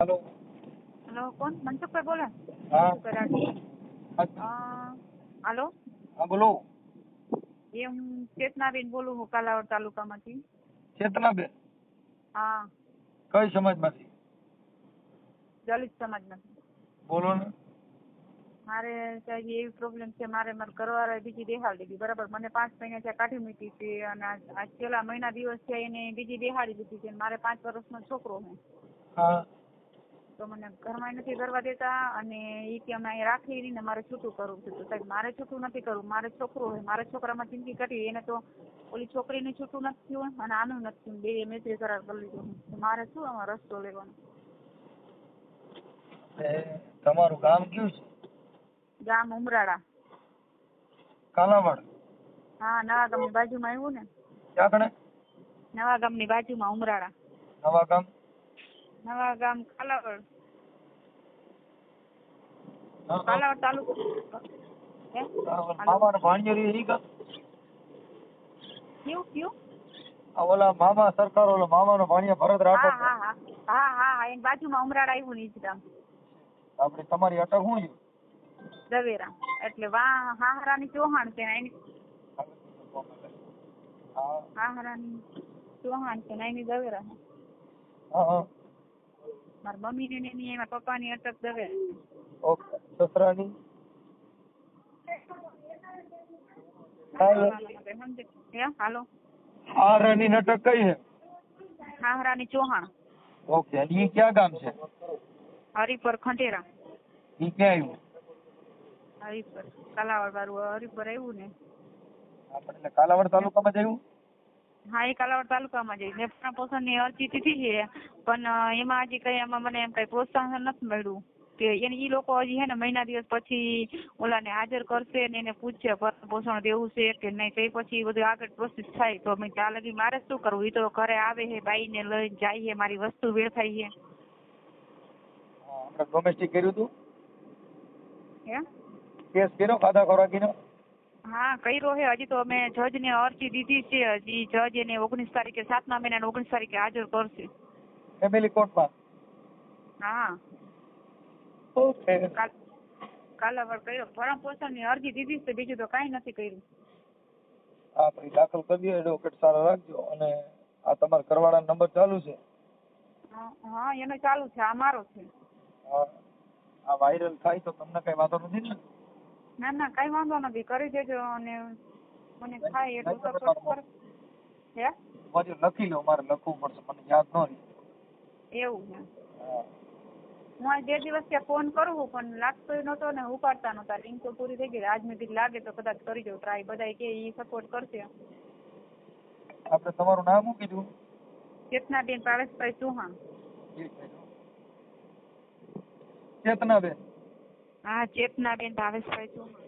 હાલો. Hello કોણ? મનસુખભાઈ બોલે? હા. હેલો. હા બોલો. એ હું ચેતનાબેન બોલું હું કાલાવડ તાલુકામાંથી. ચેતનાબેન? હા. કઈ સમાજમાંથી? દલિત સમાજમાંથી. બોલો ને. મારે સાહેબ એવી પ્રોબ્લેમ છે મારે મારા ઘરવાળાએ બીજી દેહાડી દીધી બરાબર? મને પાંચ મહિના છે કાઢી મૂકી હતી અને આજ છેલ્લા મહિના દિવસ છે એને બીજી બેહાડી દીધી છે મારે પાંચ વર્ષનો છોકરો છે. હા. તો મને ઘરમાં નથી કરવા દેતા અને એ કે અમે અહીંયા રાખી નહીં ને મારે છૂટું કરવું છે. તો સાહેબ મારે છૂટું નથી કરવું. મારે છોકરો હોય મારા છોકરામાં જિંદગી કાઢી એને તો ઓલી છોકરીને છૂટું નથી થયું અને આનું નથી થયું. બે મૈત્રી કરાર કરી લીધો તો મારે શું આમાં રસ્તો લેવાનો? તમારું ગામ કયું છે? ગામ ઉમરાળા. કાલાવાડ. હા નવા ગામની બાજુમાં આવ્યું ને. ક્યાં કણે નવા ગામની બાજુમાં ઉમરાળા. નવા ગામ? નવા ગામ કાલાવડ. હા, હા. કાલાવડ તાલુકો. હે? આ ભાણિયો ઈ ગામ. કયું કયું? ઓલા મામા સરકાર ઓલા મામાનો ભાણિયા ભરત હા રાઠોડ હા હા. હા હા હા. એની બાજુમાં ઉમરાળા આવ્યું ને ઈ ગામ. આપણે તમારી અટક શું છે? દવેરા એટલે વા હાહરાની ચૌહાણ છે એની. હા. હાહરાની ચૌહાણ છે એની દવેરા હા હા. મારા મમ્મી ને એની એમાં પપ્પાની અટક દવે. ઓકે સસરાની? હાલો. હારાની રાની અટક કઈ છે? હારાની ચૌહાણ. ઓકે અને ઈ ક્યાં ગામ છે? હરિપર ખંડેરા. ઈ ક્યાં આવ્યું હરિપર કાલાવાડ વાળું હરિપર આવ્યું ને. આપણે કાલાવાડ તાલુકામાં જ આવ્યું હા એ કાલાવડ તાલુકામાં જઈ નેપના પોષણની અરજી દીધી છે. પણ એમાં હજી કઈ એમાં મને એમ કઈ પ્રોત્સાહન નથી મળ્યું. કે એને એ લોકો હજી હે ને મહિના દિવસ પછી ઓલાને હાજર કરશે ને એને પૂછશે પોષણ દેવું છે કે નહીં. તો પછી બધું આગળ પ્રોસેસ થાય. તો મેં ત્યાં લગી મારે શું કરવું? એ તો ઘરે આવે છે બાઈને લઈને જાય છે મારી વસ્તુ વેડફાઈ છે હા, ડોમેસ્ટિક કર્યું હતું કેસ કર્યો ખાધા ખોરાકીનો? હા કર્યો હે. હજી તો અમે જજને અરજી દીધી છે. હજી જજ એને ઓગણીસ તારીખે સાતમા મહિનાની ઓગણીસ તારીખે હાજર કરશે. ફેમિલી કોર્ટમાં હા. કાલ કાલાવડ કર્યો. ભરણ પોષણની અરજી દીધી છે બીજું તો કાંઈ નથી કર્યું. હા ભાઈ દાખલ કરી દો એડવોકેટ સારો રાખજો. અને આ તમારા ઘરવાળાનો નંબર ચાલુ છે? હા, હા એનો ચાલુ છે આ મારો છે. હા. આ વાયરલ થાય તો તમને કઈ વાંધો નથી ને? ના ના કઈ વાંધો નથી. કરી દેજો અને મને થાય એટલું સપોર્ટ કર હે? મારે લખી લો મારે લખવું પડશે મને યાદ ન રહી. એવું છે. હું. આ બે દિવસ ત્યાં ફોન કરું પણ લાગતો નહોતો ને ઉપાડતા નહોતા. લિંક તો પૂરી થઈ ગઈ. આજ મેં કીધું લાગે તો કદાચ કરી દઉં ટ્રાય બધા કે એ સપોર્ટ કરશે. આપણે તમારું નામ શું કીધું? ચેતનાબેન પારસભાઈ ચૌહાણ. ચેતનાબેન. હા ચેતનાબેન ભાવેશભાઈ ચૌહાણ.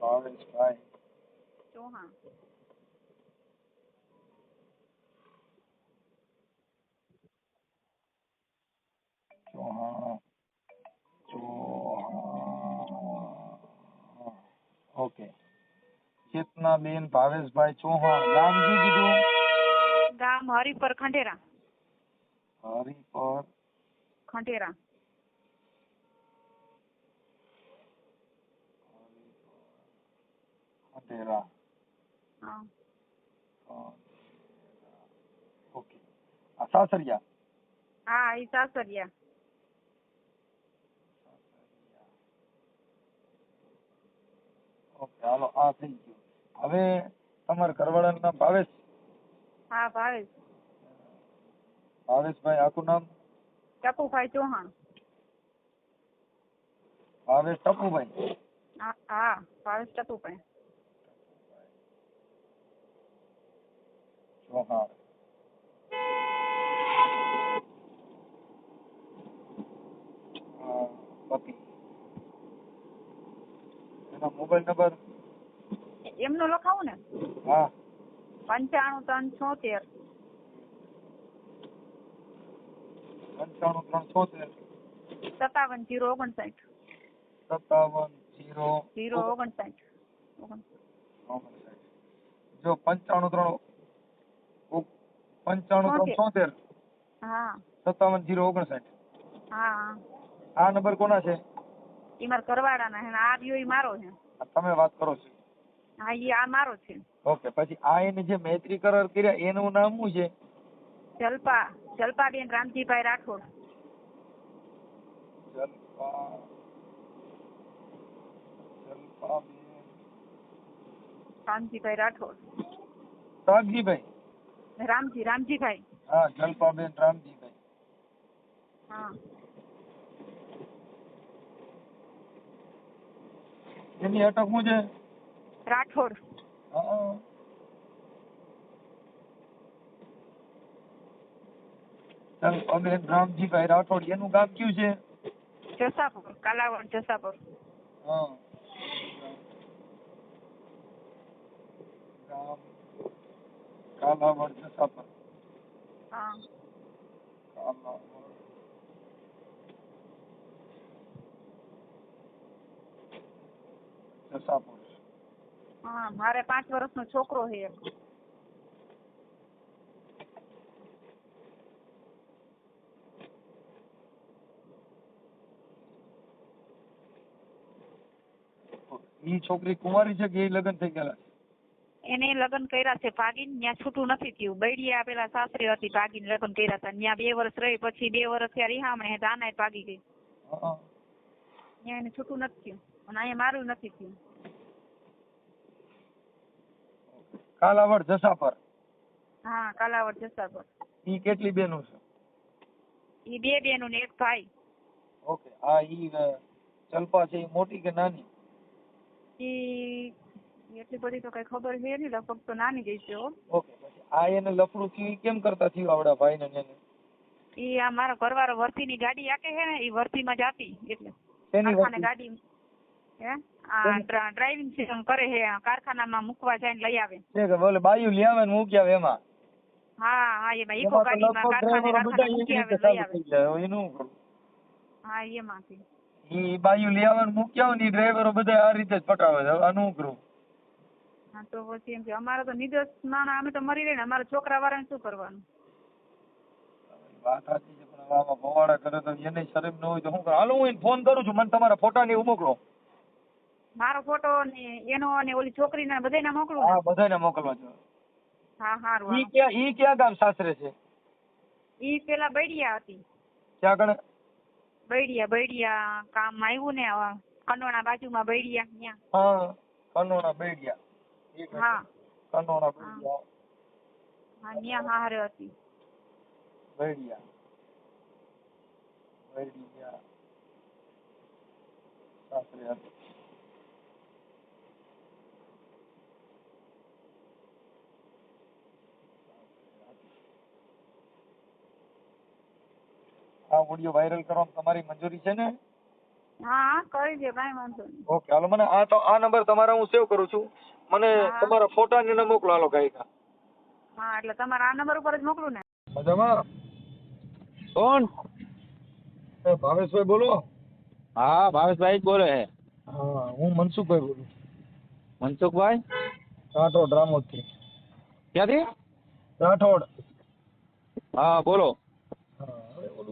ભાવેશભાઈ. ચૌહાણ. ચૌહાણ. બેન ઓકે. ચેતનાબેન ભાવેશભાઈ ચૌહાણ. નામ શું કીધું? ગામ હરિપર ખંડેરા. હરિપર ખંડેરા. ખંડેરા. હા. ઓકે. આ સાસરિયા? હા એ સાસરિયા. ઓકે હાલો આ થઈ ગયું. હવે તમારા ઘરવાળાનું નામ ભાવેશ? હા ભાવેશ. ભાવેશભાઈ આખું નામ? ટપુભાઈ ચૌહાણ. ભાવેશ ટપુભાઈ? હા ભાવેશ ટપુભાઈ. ચૌહાણ પતિ. એનો મોબાઈલ નંબર? એમનો લખાવું ને? હા. પંચાણું ત્રણ છોતેર. પંચાણું ત્રણ છોતેર સત્તાવન જીરો ઓગણસાઠ. સત્તાવન જીરો જીરો ઓગણસાઠ. ઓગણ ઓગણસાઠ. જો પંચાણું ત્રણ ઉપ- પંચાણું ત્રણ છોતેર હા. સત્તાવન જીરો ઓગણસાઠ. હા. આ નંબર કોના છે? એ મારા ઘરવાળાના છે ને આ રહ્યો એ મારો છે. આ તમે વાત કરો છો. હા એ આ મારો છે. ઓકે પછી આ એને જે મૈત્રી કરાર કર્યા એનું નામ શું છે? જલપા. જલપાબેન રામજીભાઈ રાઠોડ. રામજીભાઈ રાઠોડ. રામજીભાઈ. રામજી રામજીભાઈ. હા જલપાબેન રામજીભાઈ. હા. એની અટક છે રાઠોડ. હા. જલ્પાબેન રામજીભાઈ રાઠોડ એનું ગામ કયું છે? જસાપુર કાલાવડ જસાપુર. હા. ગામ કાલાવડ જસાપર. હા. કાલાવડ જસાપુર. હા મારે પાંચ વર્ષનો છોકરો છે એક. ઈ છોકરી કુંવારી છે કે એ લગ્ન થઈ ગયેલા? એને લગ્ન કર્યા છે. ભાગીને ત્યાં છૂટું નથી થયું. બૈડિયા પેલા સાસરી હતી ભાગીને લગ્ન કર્યા હતા. ત્યાં બે વર્ષ રહી પછી બે વર્ષ ત્યાં રિહામણે હતા ભાગી ગઈ. હા ત્યાં એને છૂટું નથી થયું. અને અહીંયા મારું નથી થયું. કાલાવડ જસાપર હા કાલાવડ જસાપર ઈ કેટલી બેનું છે? એ બે બેનું ને એક ભાઈ. ઓકે આ ઈ ચલપા છે ઈ મોટી કે નાની? ઈ એટલી બધી તો કઈ ખબર છે નહીં લગભગ તો નાની જ છે ઓકે આ એને લફડું થયું કેમ કરતા થયું આવડા ભાઈ ને એને? ઈ આ મારો ઘરવાળો વર્તીની ગાડી આકે છે ને ઈ વર્તીમાં જાતી એટલે કારખાને ગાડી હે? આ ડ્રાઇવિંગ સિસ્ટમ કરે છે કારખાનામાં મૂકવા જાય ને લઈ આવે. છે કે બોલે બાયુ લઈ આવે ને મૂકી આવે એમાં. હા હા એમાં ઇકો ગાડીમાં કારખાને કારખાને મૂકી આવે લઈ આવે. એનું હા એમાંથી. ઈ બાયું લઈ આવે ને મૂકી આવે ને ડ્રાઈવરો બધા આ રીતે જ પટાવે છે. આનું કરું હા તો પછી એમ કે અમારે તો નિર્દોષ નાના અમે તો મરી રહીને અમારા છોકરા વાળાને શું કરવાનું? વાત સાચી છે પણ આમાં ભવાડા કરે તો એને શરમ ન હોય તો હું હાલો હું એને ફોન કરું છું મને તમારા ફોટા ને એવું મોકલો. મારો ફોટો ને એનો અને ઓલી છોકરીના બધાયના મોકલું હા ને બધાને મોકલવા છો. હા હારું ઈ. ક્યાં ઈ ક્યાં ગામ સાસરે છે? ઈ પેલા બૈડિયા હતી. ક્યાં કણે બૈડિયા બૈડિયા કામ આવ્યું ને કનોણા બાજુમાં બૈડિયા ત્યાં હા કનોણા બેડિયા. હા. કનોણા બેડિયા. હા ત્યાં હારે હતી. બેડિયા. બેડિયા. સાસરે હતી. આ ઓડિયો વાયરલ કરવામાં તમારી મંજૂરી છે ને? હા હા કરી દે કાંઈ વાંધો નહીં. ઓકે હાલો મને આ તો આ નંબર તમારા હું સેવ કરું છું. મને તમારા ફોટા ને મોકલો હાલો ગાયકા. હા એટલે તમારા આ નંબર ઉપર જ મોકલું ને? મજામાં? કોણ? એ ભાવેશભાઈ બોલો. હા ભાવેશભાઈ જ બોલે છે. હા હું મનસુખભાઈ બોલું. મનસુખભાઈ? રાઠોડ રામોદથી. ક્યાંથી? રાઠોડ. હા બોલો.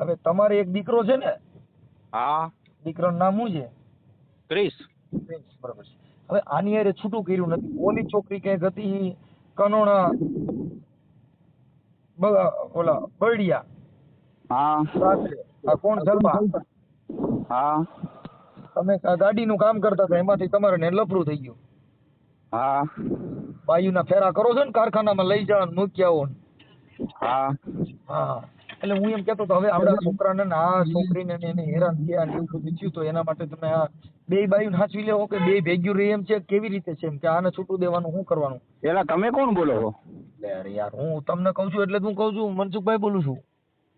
હવે તમારે એક દીકરો છે ને? હા. દીકરાનું નામ શું છે? ક્રિસ. ક્રિસ બરાબર છે. હવે આની હારે છૂટું કર્યું નથી. ઓલી છોકરી ક્યાંક હતી કનોણા ઓલા બળિયા હા. સાસરે આ કોણ? જલપા હા. તમે ગાડીનું કામ કરતા હતા એમાંથી તમારે ને લફડું થઈ ગયું. હા. બાયુના ફેરા કરો છો ને કારખાનામાં લઈ જવાનું મૂક્યા મૂકી આવો હા. હા. એટલે હું એમ કેતો હવે આપડા છોકરાને ને આ છોકરીને એને હેરાન થયા ને એવું બધું થયું તો એના માટે તમે આ બે બાયું નાચવી લેવો કે બે ભેગ્યું રહી એમ છે? કેવી રીતે છે એમ? કે આને છૂટું દેવાનું શું કરવાનું? એલા તમે કોણ બોલો છો? અરે યાર હું તમને કહું છું એટલે હું કહું છું મનસુખભાઈ બોલું છું.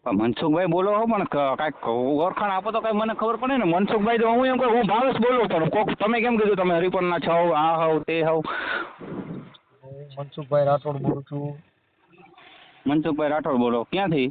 મનસુખભાઈ બોલો હો પણ કાંઈક ઓળખાણ આપો તો કાંઈ મને ખબર પડે ને. મનસુખભાઈ તો હું એમ કહું હું ભાવેશ બોલું પણ કોક તમે કેમ કીધું? તમે હરિપરના છો આ હોવ તે હોવ. મનસુખભાઈ રાઠોડ બોલું છું. મનસુખભાઈ રાઠોડ બોલો. ક્યાંથી?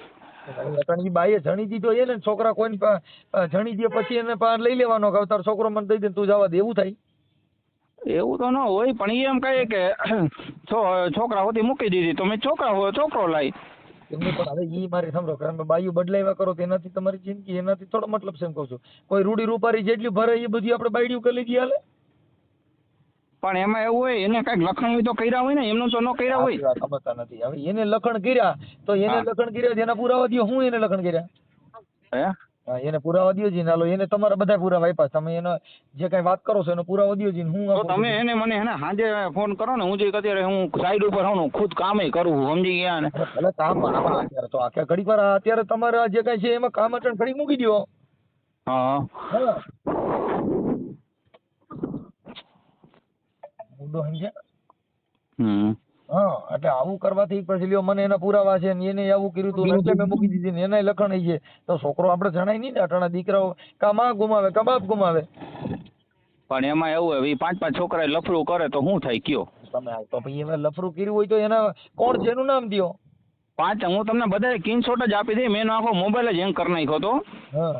લટણ ઈ બાઈએ જણી દીધો એને છોકરા કોઈને જણી દે પછી એને પાર લઈ લેવાનો કે તારો છોકરો મને દઈ દે તું જવા દે એવું થાય? એવું તો ન હોય પણ એમ કહે કે છોકરા હોતી મૂકી દીધી તો મેં છોકરા હોય છોકરો લાવી એમને પણ હવે ઈ મારી સમજો કે તમે બાયું બદલાવ્યા કરો તો એનાથી તમારી જિંદગી એનાથી થોડો મતલબ છે એમ કહું છું. કોઈ રૂડી રૂપારી જેટલી ભરે એ બધી આપણે બાયડીયું કરી લીધી હાલે? પણ એમાં એવું હોય એને કંઈક લખણ હોય તો કર્યા હોય ને એમનું તો ન કર્યા હોય. સમજતા નથી. હવે એને લખણ કર્યા તો એને લખણ કર્યા જેના એના પુરાવા દ્યો હું એને લખણ કર્યા? હે? એને પુરાવા દ્યો જી નાલો એને તમારા બધા પુરાવા આપ્યા તમે એનો જે કઈ વાત કરો છો એનો પુરાવા દ્યો જી હું તો તમે એને મને હે ને સાંજે ફોન કરો ને હું જે અત્યારે હું સાઈડ ઉપર હોઉં ખુદ કામે કરું સમજી ગયા ને. એટલે કામ અત્યારે તો આખે ઘડી પર અત્યારે તમારે જે કઈ છે એમાં કામ અટણ ઘડી મૂકી દ્યો. હા. મુદ્દો સમજ્યા? હમ. હા એટલે આવું કરવાથી પછી લ્યો મને એના પુરાવા છે ને એને આવું કર્યું હતું એટલે મેં મૂકી દીધી ને એનાય લખણ છે તો છોકરો આપણે જણાય નહીં ને અટાણા દીકરાઓ કા માં ગુમાવે કા બાપ ગુમાવે. પણ એમાં એવું હોય પાંચ પાંચ છોકરા લફડું કરે તો શું થાય કયો? તમે તો ભાઈ એમાં લફરું કર્યું હોય તો એના કોણ છે એનું નામ દ્યો? પાંચ હું તમને બધા સ્ક્રીનશોટ જ આપી દઈ મેં આખો મોબાઈલ જ હેંગ કરી નાખ્યો હતો હા.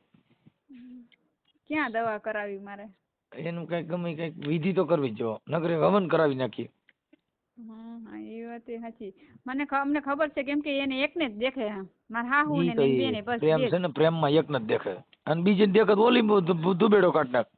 ક્યાં દવા કરાવી મારે? એનું કઈ ગમે કંઈક વિધિ તો કરવી જો નગરે હવન કરાવી નાખીએ. હા એ વાત એ સાચી. મને અમને ખબર છે કેમ કે એને એકને જ દેખે મારા હાહુ ને બેને બસ પ્રેમ છે ને પ્રેમમાં એકને જ દેખે. અને બીજી દેખે તો ઓલી દુબેડો કાઢ નાખ.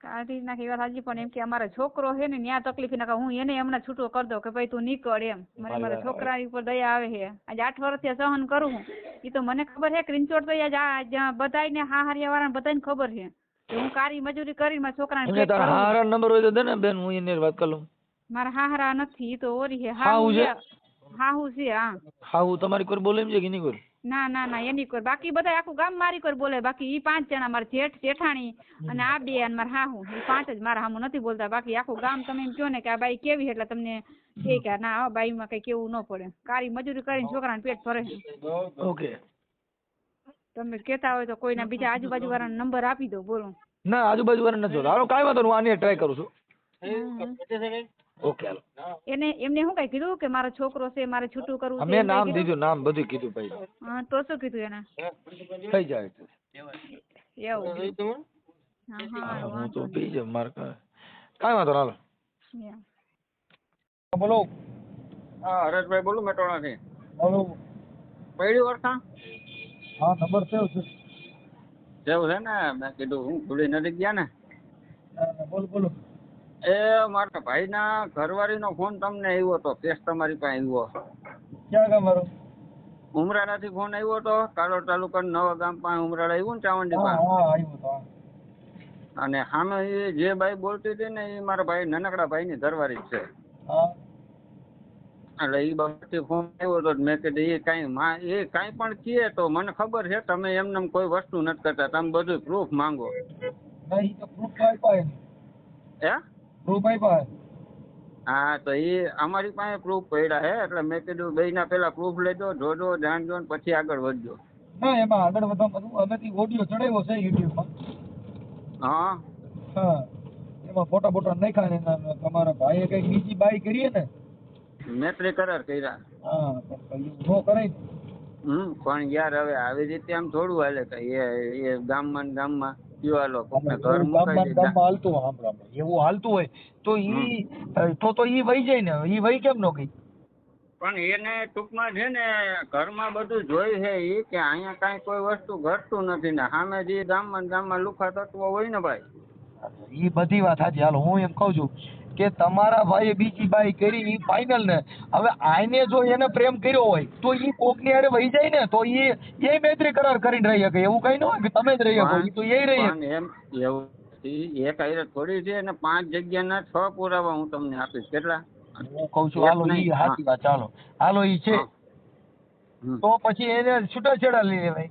કાઢી નાખી વાત સાચી પણ એમ કે અમારો છોકરો છે ને ન્યા તકલીફ ના હું એને હમણાં છૂટો કરી દઉં કે ભાઈ તું નીકળ એમ. મને મારા છોકરા ઉપર દયા આવે છે આજે આઠ વર્ષથી સહન કરું હું. એ તો મને ખબર છે ક્રિંચોડ તો આજ આ હા બધાયને વાળા બધાને ખબર છે કે હું કારી મજૂરી કરીને મારા છોકરાને તારા હારા નંબર હોય તો દે ને બેન હું એની વાત કરી. લઉં મારા હારા નથી તો ઓરી છે હાહુ છે? હાહુ છે હા. હા હું તમારી કોઈ બોલે એમ છે કે નહીં કોઈ? ના ના ના એની કોઈ. બાકી બધા આખું ગામ મારી કોઈ બોલે. બાકી ઈ પાંચ જણા મારા જેઠ જેઠાણી અને આ બે અને મારા હાહુ. ઈ પાંચ જ મારા હામું નથી બોલતા. બાકી આખું ગામ તમે એમ કહો ને કે આ બાઈ કેવી એટલે તમને કહે કે ના આ બાઈમાં કઈ કેવું ન પડે. કારી મજૂરી કરીને છોકરાને પેટ ભરે ઓકે. તમે કહેતા હોય તો કોઈના બીજા આજુબાજુ વાળાનો નંબર આપી દો બોલો. ના આજુબાજુ વાળા નથી હાલો કાંઈ વાંધો હું આની ટ્રાય કરું છું. ઓકે હાલો. એને એમને શું કઈ કીધું કે મારો છોકરો છે મારે છૂટું કરવું છે મેં નામ દીધું નામ બધું કીધું ભાઈ હા તો શું કીધું એને? થઈ જાય એવું. હા હા હું વાંધો તો પી જાઉં મારે કાંઈ કાંઈ વાંધો હાલો. બોલો. હા હરેશભાઈ બોલું મેટોડાથી બોલો. પહેલી વર્ષા હા ખબર છે જેવું છે ને મેં કીધું હું ભૂલી નથી ગયા ને. બોલો બોલો. એ મારા ભાઈના ઘરવાળીનો ફોન તમને આવ્યો હતો કેસ તમારી પાસે આવ્યો. ક્યાં ગામ મારો ઉમરાળાથી ફોન આવ્યો હતો કાલોડ તાલુકાના નવા ગામ પાસે ઉમરાળા આવ્યું ને ચાવંડી પાસે. અને સામે જે બાઈ બોલતી હતી ને એ મારા ભાઈ નાનકડા ભાઈની ઘરવાળી જ છે. એટલે એ બાબતે ફોન આવ્યો હતો મેં કીધું એ કાંઈ માં એ કાંઈ પણ કહે તો મને ખબર છે તમે એમને એમ કોઈ વસ્તુ નથી કરતા તમે બધું પ્રૂફ માંગો. હે? પ્રૂફ આપ્યા હા તો એ અમારી પાસે પ્રૂફ પડ્યા છે એટલે મેં કીધું બે ના પેલા પ્રૂફ લેજો જોજો જાણજો ને પછી આગળ વધજો. ના એમાં આગળ વધવા બધું અમે ઓડિયો ચડાવ્યો છે યુટ્યુબમાં હા? હા. એમાં ફોટા ફોટા નાખ્યા ને તમારા ભાઈએ કઈ બીજી બાઈ કરીએ ને. મૈત્રી કરાર કર્યા. હા પણ નો કરાય હમ પણ યાર હવે આવી રીતે આમ થોડું હાલે કે એ એ ગામમાં ગામમાં કયો હાલો ઘર મુકાઈ ને ગામમાં હાલતું હોય, સાંભળો, સાંભળો. એવું હાલતું હોય તો ઈ તો તો ઈ વહી જાય ને. ઈ વહી કેમ નો ગઈ? પણ એને ટૂંકમાં છે ને ઘરમાં બધું જોઈ છે એ કે અહીંયા કાંઈ કોઈ વસ્તુ ઘટતું નથી ને. સામે જે ગામમાં ગામમાં લુખા તત્વો હોય ને ભાઈ ઈ બધી વાત સાચી. હાલ હું એમ કહું છું કે તમારા ભાઈએ બીજી બાઈ કરી એ ફાઇનલ ને. હવે આઈને જો એને પ્રેમ કર્યો હોય તો એ કોકની હારે વહી જાય ને તો એ એ મૈત્રી કરાર કરીને રહી શકે. એવું કઈ ન હોય કે તમે જ રહી શકો. એ તો એ રહી એમ એવું એક હારે થોડી છે અને પાંચ જગ્યાના છ પુરાવા હું તમને આપીશ. કેટલા? હું કહું છું હાલો નહીં, સાચી વાત. ચાલો હાલો ઈ છે. તો પછી એને છૂટાછેડા લઈ લેવાય.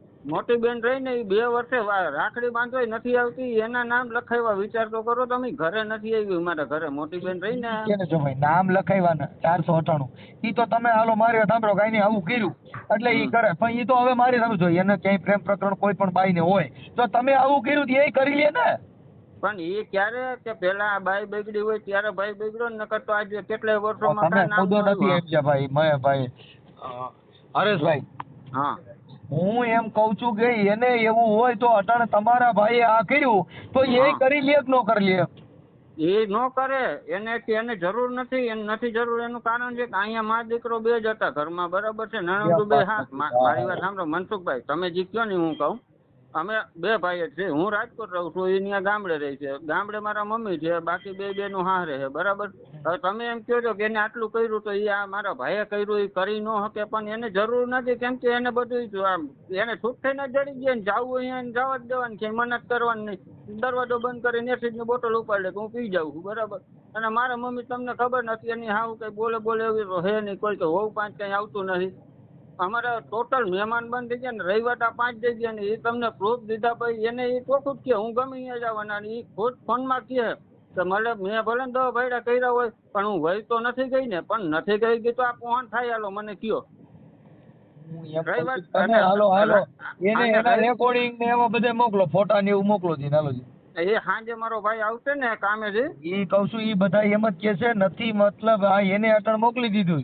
મોટી બેન રહી ને એ બે વર્ષે રાખડી બાંધવાય નથી આવતી એના નામ લખાવ્યા વિચાર તો કરો તમે ઘરે નથી આવી મારા ઘરે. મોટી બેન રહી ને જો ભાઈ નામ લખાવ્યા ને ચારસો અઠાણું. ઈ તો તમે હાલો મારી સાંભળો કઈ નહીં આવું કર્યું. એટલે ઈ કરે પણ ઈ તો હવે મારી સમજો એને ક્યાંય પ્રેમ પ્રકરણ કોઈ પણ બાઈને હોય તો તમે આવું કર્યું એ કરી લે ને. પણ એ ક્યારે કે પેલા બાઈ બગડી હોય ત્યારે ભાઈ બગડ્યો ને નકર તો આજે કેટલાય વર્ષોમાં તમે નામ ખુદો નથી આવ્યું. એમ છે ભાઈ મેં ભાઈ. હરેશભાઈ. હા. હું એમ કઉ છું કે એને એવું હોય તો અટાણે તમારા ભાઈએ આ કર્યું તો એ કરી લે કે ન કરી લે? એ ન કરે. એને કે એને જરૂર નથી એને નથી જરૂર. એનું કારણ છે કે અહીંયા મારા દીકરો બે જ હતા ઘરમાં. બરાબર છે? નણંદુ બે હા મારી વાત સાંભળો. મનસુખભાઈ તમે જે કયો ને હું કહું? અમે બે ભાઈ જ છે હું રાજકોટ રહું છું, એ ત્યાં ગામડે રહે છે. ગામડે મારા મમ્મી છે, બાકી બે બેનું હારે છે. બરાબર? હવે તમે એમ કહો છો કે એને આટલું કર્યું તો એ આ મારા ભાઈએ કર્યું, એ કરી ન શકે, પણ એને જરૂર નથી. કેમ કે એને બધું આમ, એને છૂટ થઈને જડી ગયા ને જવું અહીંયા જવા જ દેવાનું છે મનત કરવાની નહીં. દરવાજો બંધ કરીને એસિડની બોટલ ઉપાડી લે કે હું પી જાઉં છું, બરાબર? અને મારા મમ્મી તમને ખબર નથી, એની હાવ કઈ બોલે બોલે એવી તો હે નહીં, કોઈ કે હોવ પાંચ કઈ આવતું નથી. અમારે ટોટલ મહેમાન બંધ થઈ ગયા ને રવિવાટા પાંચ થઈ ગયા ને એ તમને પ્રૂફ દીધા પછી એને એ ચોખ્ખું જ કે હું ગમે અહીંયા જવાના એ ખુદ ફોનમાં કહે તો મને મેં ભલે ને દવા ભાઈડા કર્યા હોય પણ હું વહી તો નથી ગઈ ને પણ નથી ગઈ ગઈ તો આ કોણ થાય? હાલો મને કયો. હાલો હાલો. એને એના રેકોર્ડિંગ ને બધે મોકલો ફોટા ને એવું મોકલો જી હાલો જી. એ સાંજે મારો ભાઈ આવશે ને કામે છે એ કહું છું એ બધા એમ જ કે છે નથી મતલબ આ એને અટણ મોકલી દીધું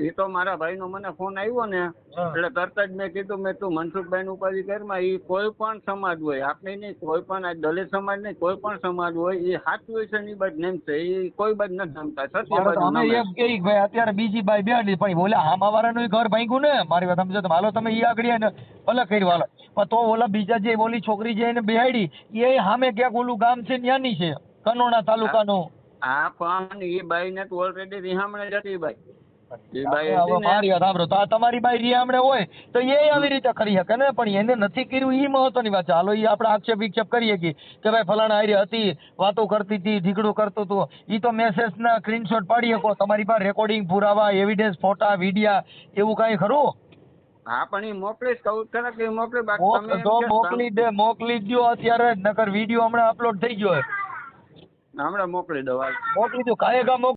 એ તો મારા ભાઈનો મને ફોન આવ્યો ને એટલે તરત જ મેં કીધું મેં તું મનસુખભાઈ નું ઉપાધિ કરમાં એ કોઈ પણ સમાજ હોય આપણે નહીં કોઈ પણ દલિત સમાજ નહીં કોઈ પણ સમાજ હોય એ સાચું છે ને એ નેમ છે એ કોઈ બધ નથી જમતા સત્ય અમે એમ કે ભાઈ અત્યારે બીજી બાઈ બેઠી પણ બોલે હામા વાળાનું ઘર ભાંગ્યું ને મારી વાત સમજો તમે હાલો તમે એ આગળ ને ભલે કર્યું હાલો પણ તો ઓલા બીજા જે ઓલી છોકરી જે એને બેહાડી એ સામે ક્યાંક ઓલું ગામ છે ન્યાની છે કનોણા તાલુકાનું. હા પણ એ બાઈ ને તો ઓલરેડી રિહામણે જતી બાઈ. એ બાઈ આ તમારી હોય તો એ આવી રીતે કરી શકે ને? પણ એને નથી કર્યું એ મહત્વની વાત છે. હાલો ઈ આપણે આક્ષેપ વિક્ષેપ કરીએ કે કે ભાઈ ફલાણા આરી હતી વાતો કરતી હતી ઝીગડું કરતો હતો. એ તો મેસેજ ના સ્ક્રીનશોટ પાડી શકો. તમારી પાસે રેકોર્ડિંગ પુરાવા એવિડન્સ ફોટા વિડિયા એવું કાંઈ ખરું? હા પણ એ મોકલીશ કહું ખરા કે મોકલી બાકી તો મોકલી દે મોકલી જ અત્યારે નકર વીડિયો હમણાં અપલોડ થઈ ગયો હમણાં મોકલી દો મોકલી દો કાંઈ કા મોકલી